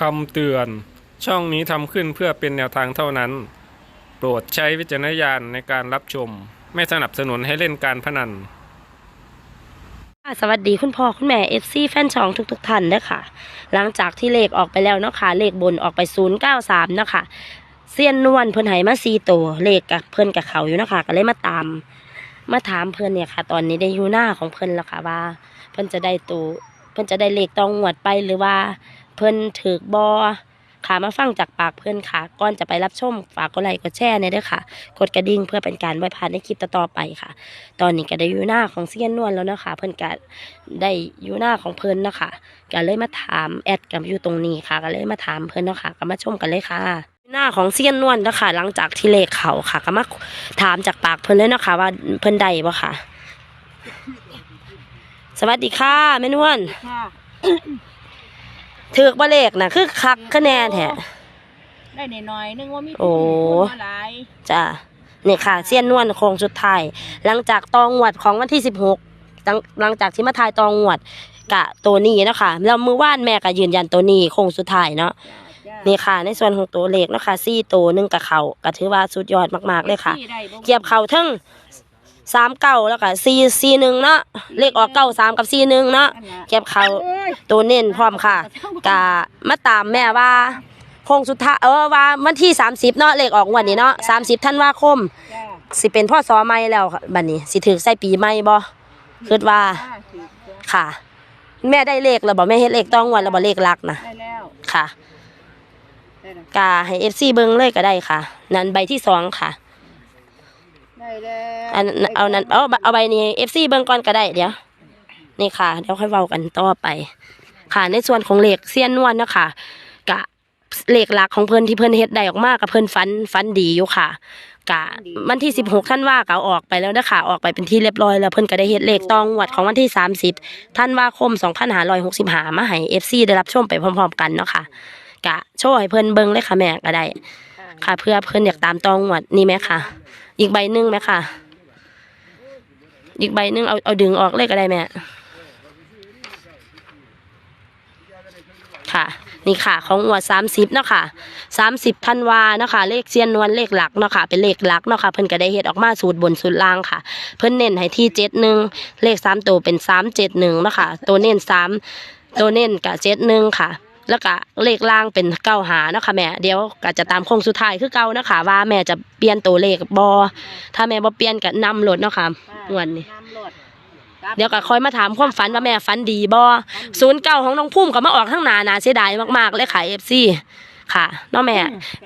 คำเตือน ช่องนี้ทำขึ้นเพื่อเป็นแนวทางเท่านั้น โปรดใช้วิจารณญาณในการรับชม ไม่สนับสนุนให้เล่นการพนัน ค่ะสวัสดีคุณพ่อคุณแม่เอฟซีแฟนช่องทุกๆท่านเด้อค่ะหลังจากที่เลขออกไปแล้วเนาะค่ะเลขบนออกไป 093เนาะค่ะเซียนนวลเพิ่นให้มา4ตัวเลขกับเพิ่นกับเขาอยู่เนาะค่ะก็เลยมาตาม มาถามเพิ่นเนี่ยค่ะ ตอนนี้ได้อยู่หน้าของเพิ่นแล้วค่ะว่า เพิ่นจะได้ตัวเพิ่นจะได้เลขตองหวดไปหรือว่า เพิ่นถือบอค่ะมาฟังจากปากเพิ่อนค่ะ ก่อนจะไปรับชมฝากกดไลค์กดแชร์เนี่ยด้อค่ะ กดกระดิ่งเพื่อเป็นการไว้พลาดในคลิปต่อไปค่ะ ตอนนี้ก็ได้อยู่หน้าของเซียนนวลแล้วนะคะ เพิ่อนก็ได้อยู่หน้าของเพิ่อนนะคะก็เลยมาถามแอดกับอยู่ตรงนี้ค่ะ ก็เลยมาถามเพิ่อนนะคะก็มาชมกันเลยค่ะ หน้าของเซียนนวลนะคะหลังจากที่เลขเขาค่ะ ก็มาถามจากปากเพิ่อนเลยนะคะ ว่าเพิ่อนได้บ่ค่ะ สวัสดีค่ะแม่นวลค่ะ ถือกบ่เลขน่ะ คือคักคะแนนแท้ ได้หน่อยๆนึงว่ามีโอ้ คนมาหลายจ้ะนี่ค่ะเซียนนวลโครงสุดท้ายหลังจากตองหวดของวันที่สิบหกหลังหลังจากที่มาทายตองหวดกะตัวนี้เนาะคะแล้วมือว่านแม่ก็ยืนยันตัวนี้โครงสุดท้ายเนาะจ้ะนี่ค่ะ ในส่วนของตัวเลขเนาะค่ะซี่ตัวหนึ่งกับเขาก็ถือว่าสุดยอดมากๆเลยค่ะ ที่ได้บ่เกียบเขาทั้ง สามเก้าแล้วก็สี่สี่หนึ่งเนาะเลขออกเก้าสามกับสี่หนึ่งเนาะอันน่ะเก็บเขาอ้ยตัวเน้นพร้อมค่ะกะมาตามแม่ว่าโคงสุดท้ายเออว่าวันที่30เนาะเลขออกงวันนี้เนาะ30ธันวาคมจ้ะสิเป็นพ่อซอใหม่แล้วค่ะบัดนี้ สิถือใส่ปีใหม่บ่คิดว่าจ้ะถือจ้ะค่ะ แม่ได้เลขแล้วบ่แม่เฮ็ดเลขต้องวันแล้วบ่เลขหลักนะได้แล้วค่ะได้แล้วกะให้ FC เบิ่งเลยก็ได้ค่ะ นั้นใบที่สองค่ะ ได้แล้วอันเอานั้นเอาเอาใบนี้ FC เบิ่งก่อนก็ได้เดี๋ยวนี่ค่ะเดี๋ยวค่อยเว้ากันต่อไป ค่ะในส่วนของเลขเซียนนวลเนาะคะกะเลขหลักของเพิ่นที่เพิ่นเฮ็ดได้ออกมากับเพิ่นฟันฟันดีอยู่ค่ะ กะวันที่16ท่านว่าก็เอาออกไปแล้วนะคะออกไปเป็นที่เรียบร้อยแล้วเพิ่นก็ได้เฮ็ดเลขตองวดของวันที่30ท่านว่าคม2565มาให้ FC ได้รับชมไปพร้อมๆกันเนาะค่ะกะโชว์ให้เพิ่นเบิ่งเลยค่ะแม่ก็ได้ ค่ะ เพื่อเพิ่นอยากตามตองวดนี่ไหมค่ะ อีกใบหนึ่งไหมค่ะ อีกใบหนึ่งเอาเอาดึงออกเลยก็ได้แม่ค่ะ นี่ค่ะ ของงวดสามสิบเนาะค่ะสามสิบธันวาเนาะค่ะ เลขเซียนนวลเลขหลักเนาะค่ะ เป็นเลขหลักเนาะค่ะ เพิ่นก็ได้เฮ็ดออกมาสูตรบนสูตรล่างค่ะ เพิ่นเน้นให้ที่เจ็ดหนึ่งเลขสามตัวเป็นสามเจ็ดหนึ่งเนาะค่ะ ตัวเน้นสามตัวเน้นกับเจ็ดหนึ่งค่ะ แล้วก็เลขล่างเป็นเก้าหาเนาะค่ะแม่เดี๋ยวก็จะตามโค้งสุดท้ายคือเก้าเนาะค่ะว่าแม่จะเปลี่ยนตัวเลขบอถ้าแม่บ่เปลี่ยนก็นำรถเนาะค่ะงวดนี้น้ำรดเดี๋ยวก็คอยมาถามความฝันว่าแม่ฝันดีบ่ศูนย์เก้าของน้องพุ่มก็มาออกทั้งหนาหนาเสียดายมากๆเลยค่ะเอฟซีค่ะเนาะแม่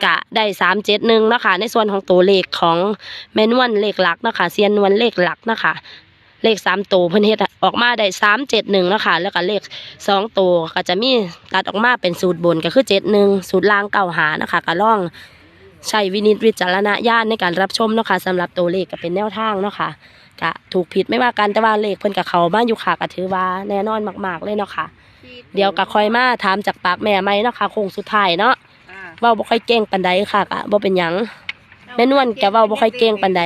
กะได้สามเจ็ดหนึ่งเนาะคะในส่วนของตัวเลขของแม่นวลเลขหลักเนาะคะเซียนนวลเลขหลักเนาะคะ เลขสามตัวเพิ่นเฮ็ดออกมาได้สามเจ็ดหนึ่งเนาะคะแล้วก็เลขสองตัวก็จะมีตัดออกมาเป็นสูตรบนก็คือเจ็ดหนึ่งสูตรล่างเก้าหานะคะก็ล่องใช้วินิจวิจารณญาณในการรับชมเนาะคะสำหรับตัวเลขก็เป็นแนวทางเนาะค่ะกะถูกผิดไม่ว่ากันแต่ว่าเลขเพิ่นกับเขาบ้านอยู่ค่ะก็ถือว่าแน่นอนมากๆเลยเนาะค่ะ เดี๋ยวก็คอยมาถามจากปากแม่ไหมเนาะค่ะโค้งสุดท้ายเนาะอ่าเว้าบ่ค่อยเก่งปานใดค่ะกะบ่เป็นหยังแม่นวลแกเว้าบ่ค่อยเก่งปานใด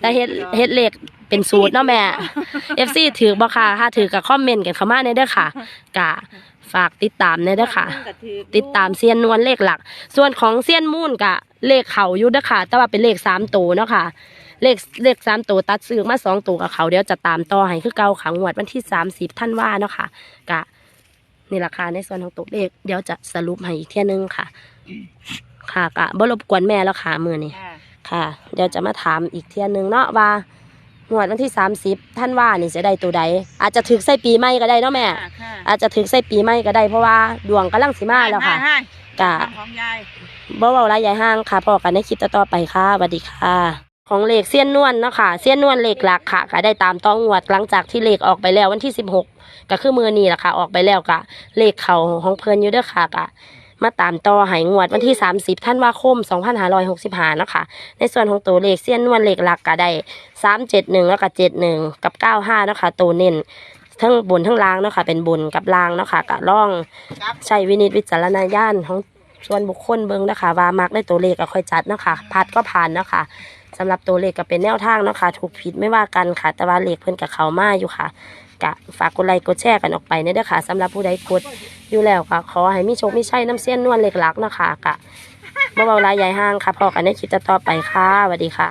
แต่เฮ็ดเฮ็ดเลข เป็นสูตรเนาะแม่ FC ถือบ่ค่ะถ้าถือก็คอมเมนต์กันเข้ามาในเด้อค่ะกะฝากติดตามในเด้อค่ะ ติดตามเซียนนวลเลขหลัก ส่วนของเซียนมูนกะเลขเขาอยู่เด้อค่ะ แต่ว่าเป็นเลขสามตัวเนาะค่ะ เลขเลขสามตัวตัดซื้อมาสองตัวกับเขาเดี๋ยวจะตามต่อให้คือเก่าขังวดวันที่สามสิบท่านว่าเนาะค่ะกะนี่ราคาในส่วนของตัวเลขเดี๋ยวจะสรุปให้อีกเที่ยนึงค่ะ ค่ะกะบ่รบกวนแม่แล้วค่ะมือนี้อ่าค่ะ เดี๋ยวจะมาถามอีกเที่ยนึงเนาะว่า งวดวันที่สามสิบท่านว่านี่จะได้ตัวใด อาจจะถึกใส่ปีใหม่ก็ได้เนาะแม่ค่ะค่ะอาจจะถึกใส่ปีใหม่ก็ได้เพราะว่าดวงกำลังสิมาแล้วค่ะให้กะให้ของยาย บ่เว้าหลายยายห้างค่ะพอกันในคลิปต่อๆไปค่ะสวัสดีค่ะ ของเลขเสี้ยนนวลเนาะค่ะเสี้ยนนวลเลขหลักค่ะก็ได้ตามต้องงวดหลังจากที่เลขออกไปแล้ววันที่ 16 ก็คือมือนี้แหละค่ะ ออกไปแล้วก็เลขเขาของเพิ่นอยู่เด้อค่ะก็ มาตามต่อหายงวดวันที่ 30ธันวาคม 2565นาะคะในส่วนของตัวเลขเสี้ยนนวลเลขหลักก็ได้ 371 แล้วก็71 กับ 95นาะคะตัวเน้นทั้งบนทั้งล่างเนาะค่ะเป็นบนกับล่างเนาะค่ะก็ล่องใช้วินิจวิจารณญาณของส่วนบุคคลเบิ่งนะคะว่ามักได้ตัวเลขก็ค่อยจัดเนาะคะพัดก็ผ่านเนาะคะสำหรับตัวเลขก็เป็นแนวทางเนาะคะถูกผิดไม่ว่ากันค่ะ แต่ว่าเลขเพิ่นกับเขามาอยู่ค่ะกะฝากกดไลค์กดแชร์กันออกไปเนี่ยเด้อค่ะสำหรับผู้ใดกด อยู่แล้วค่ะ ขอให้มีโชคมีชัยน้ำเส้นนวลเล็กหลักนะคะกะบ่เบาหลายใหญ่ห้างค่ะพอกันในคลิปต่อๆไปค่ะสวัสดีค่ะ